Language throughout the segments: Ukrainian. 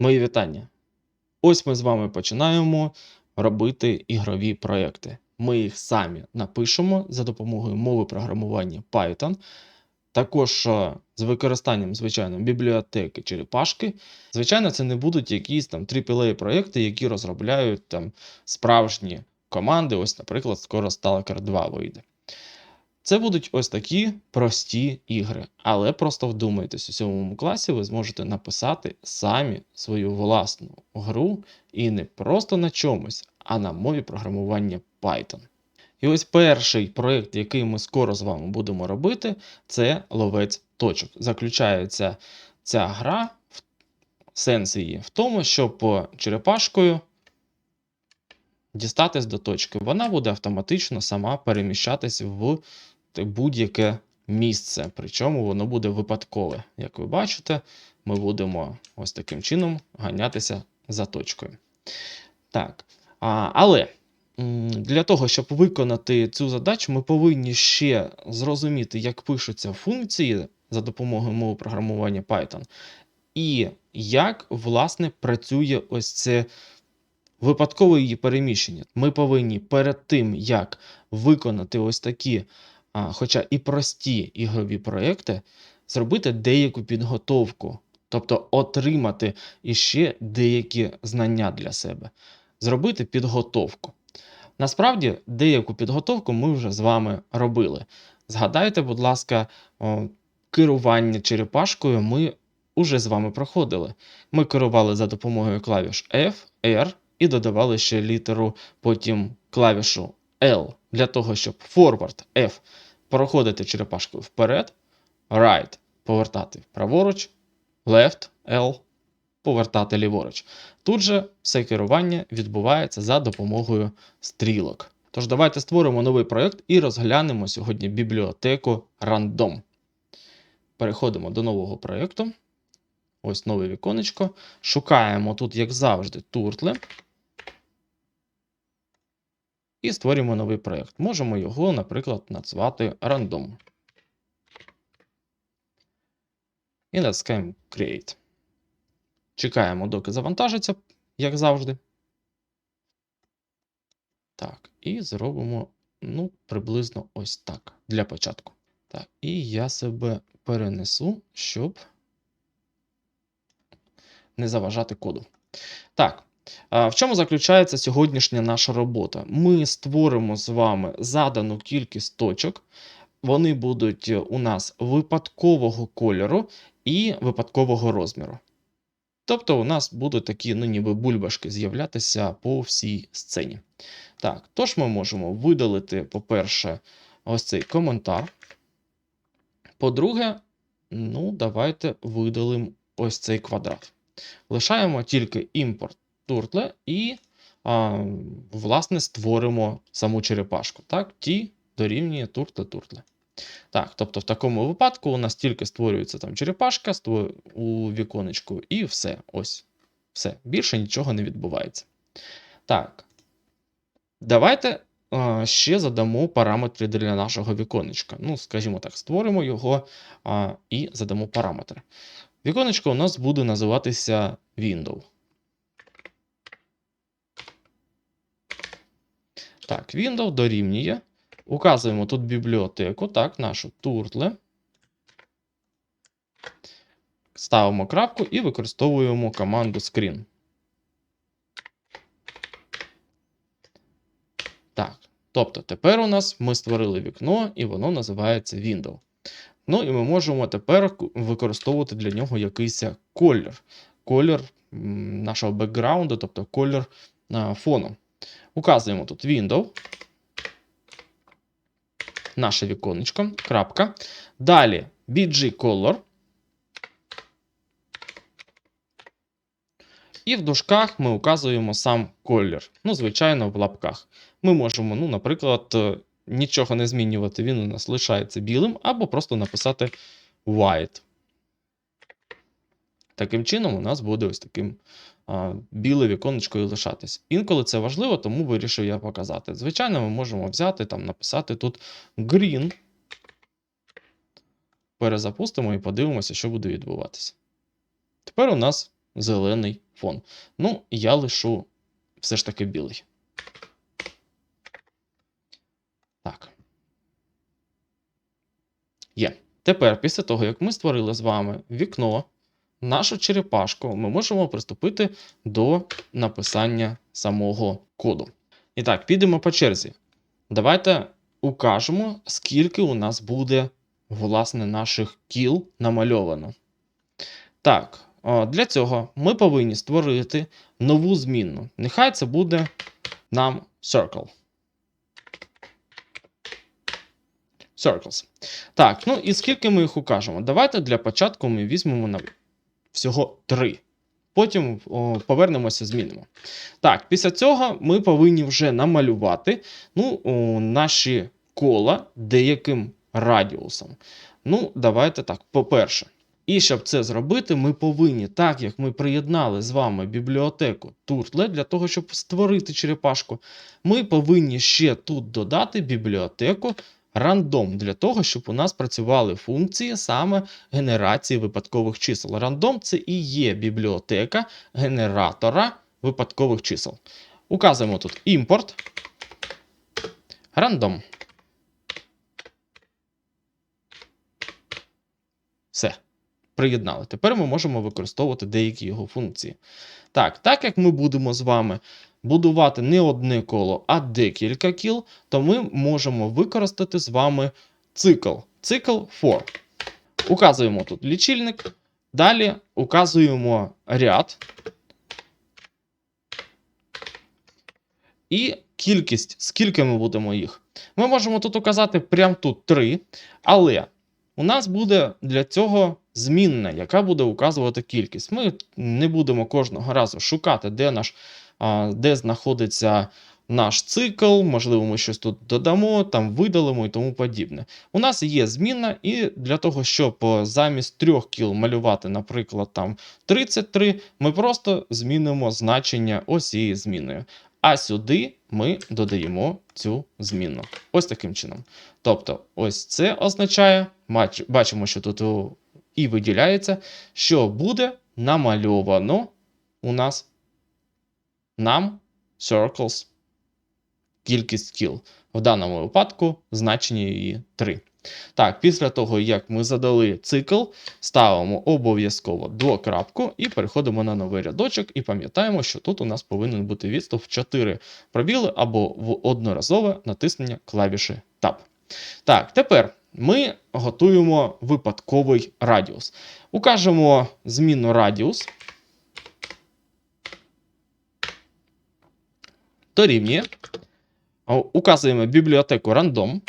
Мої вітання. Ось ми з вами починаємо робити ігрові проекти. Ми їх самі напишемо за допомогою мови програмування Python. Також е, з використанням, звичайно, бібліотеки черепашки. Звичайно, це не будуть якісь там AAA проекти, які розробляють там справжні команди. Ось, наприклад, скоро Stalker 2 вийде. Це будуть ось такі прості ігри, але просто вдумайтесь, у сьомому класі ви зможете написати самі свою власну гру і не просто на чомусь, а на мові програмування Python. І ось перший проєкт, який ми скоро з вами будемо робити, це ловець точок. Заключається ця гра, в- сенс її в тому, щоб черепашкою дістатись до точки. Вона буде автоматично сама переміщатись в будь-яке місце. Причому воно буде випадкове. Як ви бачите, ми будемо ось таким чином ганятися за точкою. Так. А, але для того, щоб виконати цю задачу, ми повинні ще зрозуміти, як пишуться функції за допомогою мови програмування Python, і як, власне, працює ось це випадкове її переміщення. Ми повинні перед тим, як виконати ось такі, а, хоча і прості ігрові проекти, зробити деяку підготовку, тобто отримати іще деякі знання для себе, зробити підготовку. Насправді, деяку підготовку ми вже з вами робили. Згадайте, будь ласка, керування черепашкою ми уже з вами проходили. Ми керували за допомогою клавіш F, R і додавали ще літеру, потім клавішу L для того, щоб forward F проходити черепашкою вперед, right повертати праворуч, left L повертати ліворуч. Тут же все керування відбувається за допомогою стрілок. Тож давайте створимо новий проєкт і розглянемо сьогодні бібліотеку Random. Переходимо до нового проєкту. Ось нове віконечко. Шукаємо тут, як завжди, туртли. І створюємо новий проєкт. Можемо його, наприклад, назвати Random. І натискаємо Create. Чекаємо, доки завантажиться, як завжди. Так, і зробимо, ну, приблизно ось так для початку. Так, і я себе перенесу, щоб не заважати коду. Так, в чому заключається сьогоднішня наша робота? Ми створимо з вами задану кількість точок. Вони будуть у нас випадкового кольору і випадкового розміру. Тобто у нас будуть такі, ну, ніби бульбашки з'являтися по всій сцені. Так, тож ми можемо видалити, по-перше, ось цей коментар. По-друге, ну, давайте видалимо ось цей квадрат. Лишаємо тільки імпорт туртле і, а, власне, створимо саму черепашку. Так, ті дорівнює туртле-туртле. Так, тобто в такому випадку у нас тільки створюється там черепашка у віконечку, і все. Ось. Все. Більше нічого не відбувається. Так. Давайте а, ще задамо параметри для нашого віконечка. Ну, скажімо так, створимо його а, і задамо параметри. Віконечко у нас буде називатися Window. Так, Window дорівнює. Указуємо тут бібліотеку, так, нашу Turtle. Ставимо крапку і використовуємо команду screen. Так, тобто тепер у нас ми створили вікно, і воно називається Window. Ну і ми можемо тепер використовувати для нього якийсь колір. Колір нашого бекграунду, тобто колір фону. Указуємо тут Window. Наше віконечко. Крапка. Далі BG Color. І в дужках ми указуємо сам колір. Ну, звичайно, в лапках. Ми можемо, ну, наприклад, е, нічого не змінювати, він у нас лишається білим, або просто написати white. Таким чином, у нас буде ось таким біле віконечко і лишатись. Інколи це важливо, тому вирішив я показати. Звичайно, ми можемо взяти там, написати тут green. Перезапустимо і подивимося, що буде відбуватися. Тепер у нас зелений фон. Ну, я лишу все ж таки білий. Так. Є. Тепер, після того, як ми створили з вами вікно, нашу черепашку, ми можемо приступити до написання самого коду. І так, підемо по черзі. Давайте укажемо, скільки у нас буде, власне, наших кіл намальовано. Так, для цього ми повинні створити нову змінну. Нехай це буде нам circle. Circles. Так, ну і скільки ми їх укажемо? Давайте для початку ми візьмемо на всього 3. Потім о, повернемося, змінимо. Так, після цього ми повинні вже намалювати ну, о, наші кола деяким радіусом. Ну, давайте так, по-перше. І щоб це зробити, ми повинні, так як ми приєднали з вами бібліотеку Turtle для того, щоб створити черепашку, ми повинні ще тут додати бібліотеку рандом для того, щоб у нас працювали функції саме генерації випадкових чисел. Рандом це і є бібліотека генератора випадкових чисел. Указуємо тут імпорт. Рандом. Все. Приєднали. Тепер ми можемо використовувати деякі його функції. Так, так як ми будемо з вами будувати не одне коло, а декілька кіл, то ми можемо використати з вами цикл. Цикл for. Указуємо тут лічильник. Далі указуємо ряд. І кількість, скільки ми будемо їх. Ми можемо тут указати прямо тут 3, але у нас буде для цього змінна, яка буде указувати кількість. Ми не будемо кожного разу шукати, де наш, де знаходиться наш цикл, можливо, ми щось тут додамо, там видалимо і тому подібне. У нас є змінна, і для того, щоб замість трьох кіл малювати, наприклад, там 33, ми просто змінимо значення цієї зміною. А сюди ми додаємо цю змінну. Ось таким чином. Тобто, ось це означає, бачимо, що тут і виділяється, що буде намальовано у нас нам circles кількість кіл. В даному випадку значення її 3. Так, після того, як ми задали цикл, ставимо обов'язково двокрапку і переходимо на новий рядочок, і пам'ятаємо, що тут у нас повинен бути відступ в 4 пробіли або в одноразове натиснення клавіші Tab. Так, тепер ми готуємо випадковий радіус. Укажемо змінну радіус. Дорівнює. Указуємо бібліотеку random.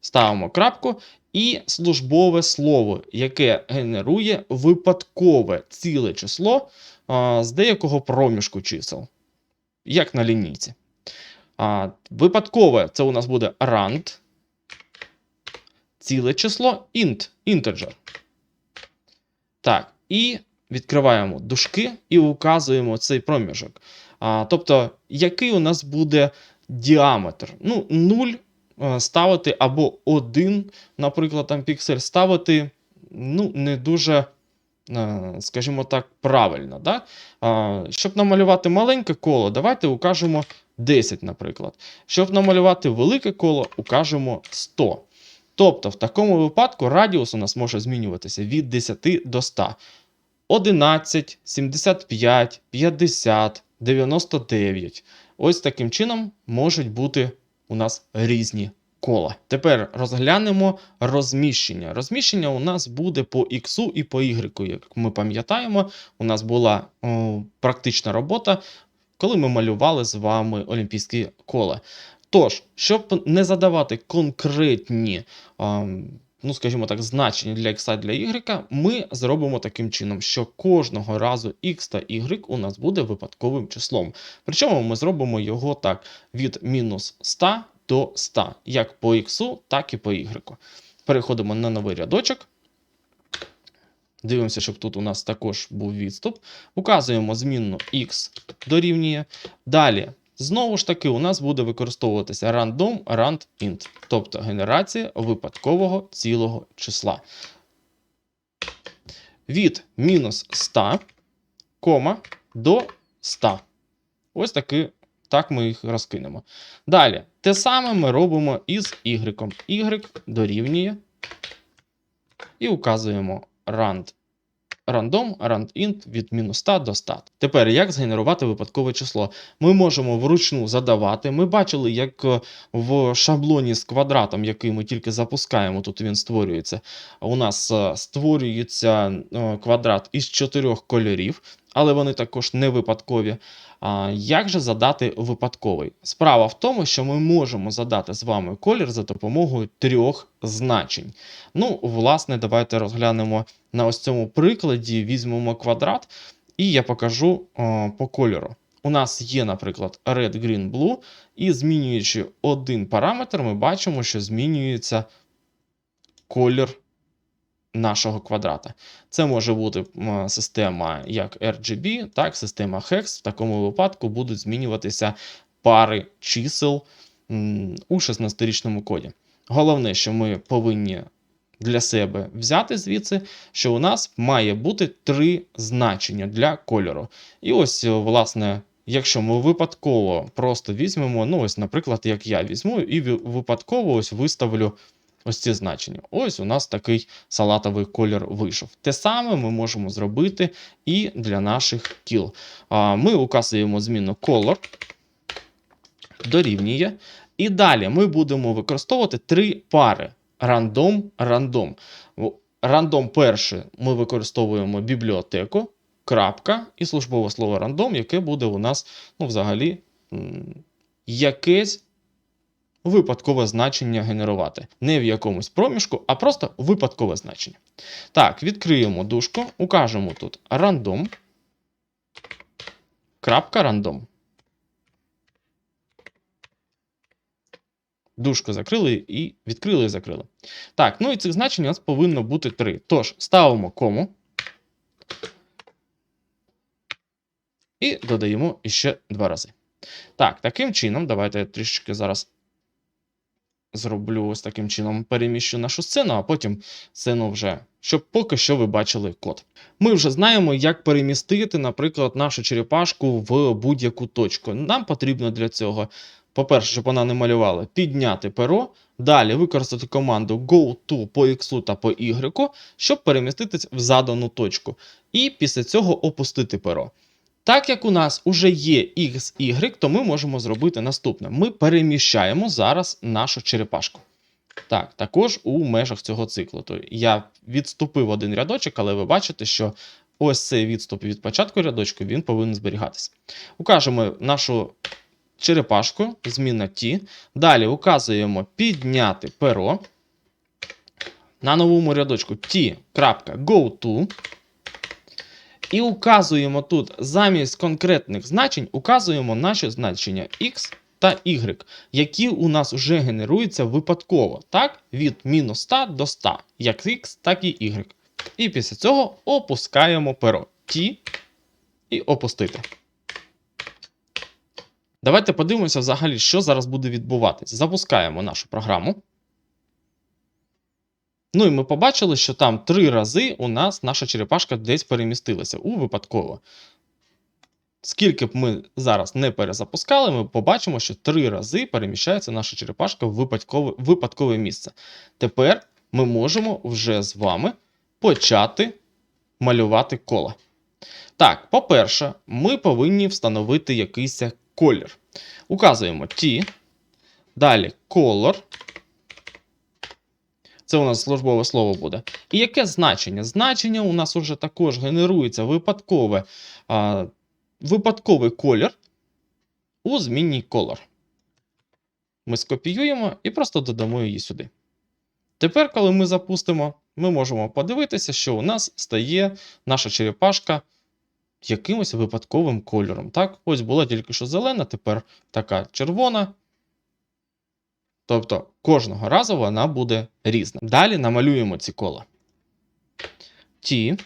Ставимо крапку і службове слово, яке генерує випадкове ціле число а, з деякого проміжку чисел, як на лінійці. А, Випадкове це у нас буде rand, ціле число int, integer. Так, і відкриваємо дужки і указуємо цей проміжок. А, Тобто, який у нас буде діаметр? Ну, 0 е, ставити або 1, наприклад, там піксель ставити ну, не дуже, е, скажімо так, правильно. Да? Щоб намалювати маленьке коло, давайте укажемо 10, наприклад. Щоб намалювати велике коло, укажемо 100. Тобто, в такому випадку радіус у нас може змінюватися від 10 до 100. 11, 75, 50, 99. Ось таким чином можуть бути у нас різні кола. Тепер розглянемо розміщення. Розміщення у нас буде по X і по Y. Як ми пам'ятаємо, у нас була о, практична робота, коли ми малювали з вами олімпійські кола. Тож, щоб не задавати конкретні, а, ну скажімо так, значення для x для y, ми зробимо таким чином, що кожного разу x та y у нас буде випадковим числом. Причому ми зробимо його так від мінус 100 до 100, як по x, так і по y. Переходимо на новий рядочок. Дивимося, щоб тут у нас також був відступ. Указуємо змінну x дорівнює. Далі, знову ж таки, у нас буде використовуватися random rand тобто генерація випадкового цілого числа. від мінус 100, кома до 100. Ось таки, так ми їх розкинемо. Далі, те саме ми робимо із y. y дорівнює. І указуємо rand random, randint від мінус 100 до 100. Тепер як згенерувати випадкове число? Ми можемо вручну задавати. Ми бачили, як е, в шаблоні з квадратом, який ми тільки запускаємо, тут він створюється. У нас е, створюється е, квадрат із чотирьох кольорів, але вони також не випадкові. А Як же задати випадковий? Справа в тому, що ми можемо задати з вами колір за допомогою трьох значень. Ну, власне, давайте розглянемо на ось цьому прикладі, візьмемо квадрат, і я покажу о, по кольору. У нас є, наприклад, red, green, blue, і змінюючи один параметр, ми бачимо, що змінюється колір нашого квадрата. Це може бути система як RGB, так, система HEX. В такому випадку будуть змінюватися пари чисел у 16-річному коді. Головне, що ми повинні для себе взяти звідси, що у нас має бути три значення для кольору. І ось, власне, якщо ми випадково просто візьмемо, ну, ось, наприклад, як я візьму, і випадково ось виставлю ось ці значення. Ось у нас такий салатовий колір вийшов. Те саме ми можемо зробити і для наших кіл. Ми указуємо зміну color, дорівнює. І далі ми будемо використовувати три пари: рандом, рандом. Рандом перший ми використовуємо бібліотеку, крапка і службове слово рандом, яке буде у нас, ну, взагалі, якесь випадкове значення генерувати. Не в якомусь проміжку, а просто випадкове значення. Так, відкриємо дужку, укажемо тут рандом. Крапка рандом. Дужку закрили і відкрили і закрили. Так, ну і цих значень у нас повинно бути три. Тож, ставимо кому. І додаємо іще два рази. Так, таким чином, давайте я трішечки зараз зроблю ось таким чином, переміщу нашу сцену, а потім сцену вже, щоб поки що ви бачили код. Ми вже знаємо, як перемістити, наприклад, нашу черепашку в будь-яку точку. Нам потрібно для цього, по-перше, щоб вона не малювала, підняти перо. Далі використати команду go to по X та по Y, щоб переміститись в задану точку. І після цього опустити перо. Так як у нас вже є X, Y, то ми можемо зробити наступне: ми переміщаємо зараз нашу черепашку. Так, також у межах цього циклу. То я відступив один рядочок, але ви бачите, що ось цей відступ від початку рядочку він повинен зберігатися. Укажемо нашу черепашку, зміна T. Далі указуємо підняти перо. На новому рядочку T.goTo. І указуємо тут замість конкретних значень, указуємо наші значення X та Y, які у нас вже генеруються випадково, так? Від мінус 100 до 100, як X, так і Y. І після цього опускаємо перо T і опустити. Давайте подивимося взагалі, що зараз буде відбуватись. Запускаємо нашу програму. Ну і ми побачили, що там три рази у нас наша черепашка десь перемістилася у випадково. Скільки б ми зараз не перезапускали, ми побачимо, що три рази переміщається наша черепашка в випадкове, випадкове місце. Тепер ми можемо вже з вами почати малювати коло. Так, по-перше, ми повинні встановити якийсь колір. Указуємо T, далі color. Це у нас службове слово буде. І яке значення? Значення у нас вже також генерується випадкове, а, випадковий колір у змінній колор. Ми скопіюємо і просто додамо її сюди. Тепер, коли ми запустимо, ми можемо подивитися, що у нас стає наша черепашка якимось випадковим кольором. Так, ось була тільки що зелена, тепер така червона. Тобто кожного разу вона буде різна. Далі намалюємо ці кола. T.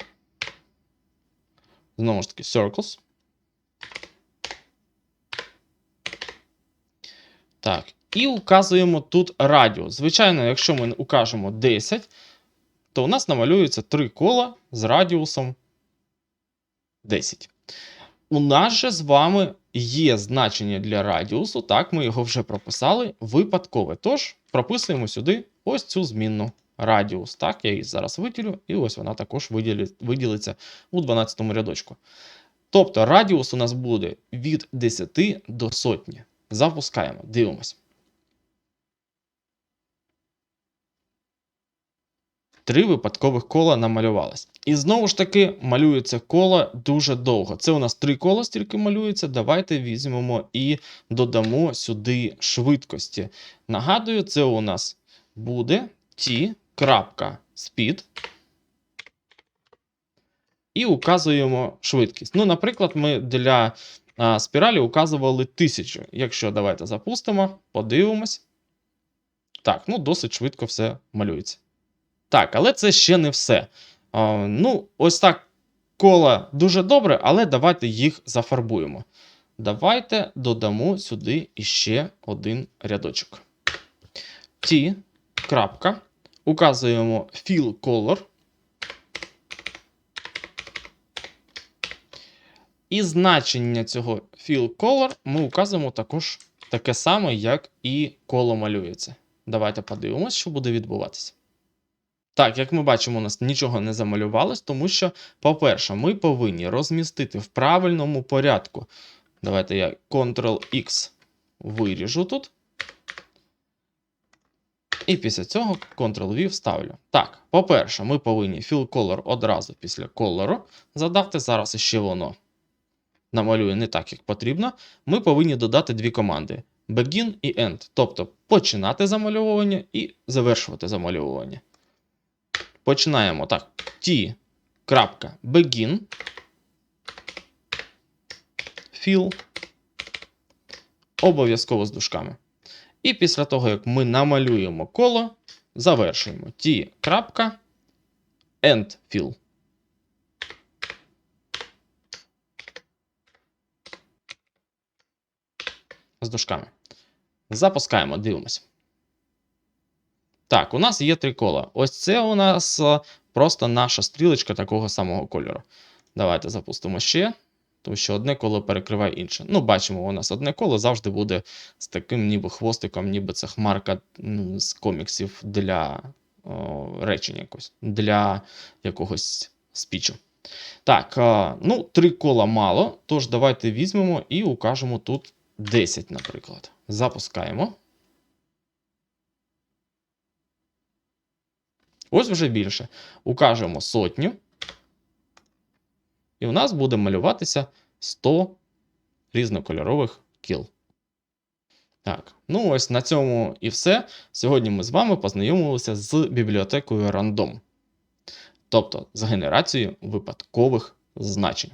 Знову ж таки, circles. Так. І указуємо тут радіус. Звичайно, якщо ми укажемо 10, то у нас намалюється три кола з радіусом 10. У нас же з вами є значення для радіусу, так, ми його вже прописали, випадкове. Тож прописуємо сюди ось цю змінну радіус. Так, я її зараз виділю, і ось вона також виділи, виділиться у 12 рядочку. Тобто радіус у нас буде від 10 до сотні. Запускаємо, дивимось. Три випадкових кола намалювалось. І знову ж таки малюється коло дуже довго. Це у нас три кола стільки малюється. Давайте візьмемо і додамо сюди швидкості. Нагадую, це у нас буде t.speed. І указуємо швидкість. Ну, наприклад, ми для а, спіралі указували 1000. Якщо давайте запустимо, подивимось. Так, ну досить швидко все малюється. Так, але це ще не все. А, ну, ось так кола дуже добре, але давайте їх зафарбуємо. Давайте додамо сюди іще один рядочок. T. крапка. Указуємо fill color. І значення цього fill color ми указуємо також таке саме, як і коло малюється. Давайте подивимось, що буде відбуватися. Так, як ми бачимо, у нас нічого не замалювалось, тому що, по-перше, ми повинні розмістити в правильному порядку. Давайте я Ctrl-X виріжу тут. І після цього Ctrl-V вставлю. Так, по-перше, ми повинні fill color одразу після кольору задати. Зараз іще воно намалює не так, як потрібно. Ми повинні додати дві команди: begin і end. Тобто починати замальовування і завершувати замальовування. Починаємо так. T.begin. Fill. Обов'язково з дужками. І після того, як ми намалюємо коло, завершуємо T.end. З дужками. Запускаємо, дивимося. Так, у нас є три кола. Ось це у нас просто наша стрілочка такого самого кольору. Давайте запустимо ще, тому що одне коло перекриває інше. Ну, бачимо, у нас одне коло завжди буде з таким ніби хвостиком, ніби це хмарка ну, з коміксів для о, речень якось, для якогось спічу. Так, а, ну, три кола мало, тож давайте візьмемо і укажемо тут 10, наприклад. Запускаємо. Ось вже більше. Укажемо сотню. І у нас буде малюватися 100 різнокольорових кіл. Так, ну ось на цьому і все. Сьогодні ми з вами познайомилися з бібліотекою Random. Тобто з генерацією випадкових значень.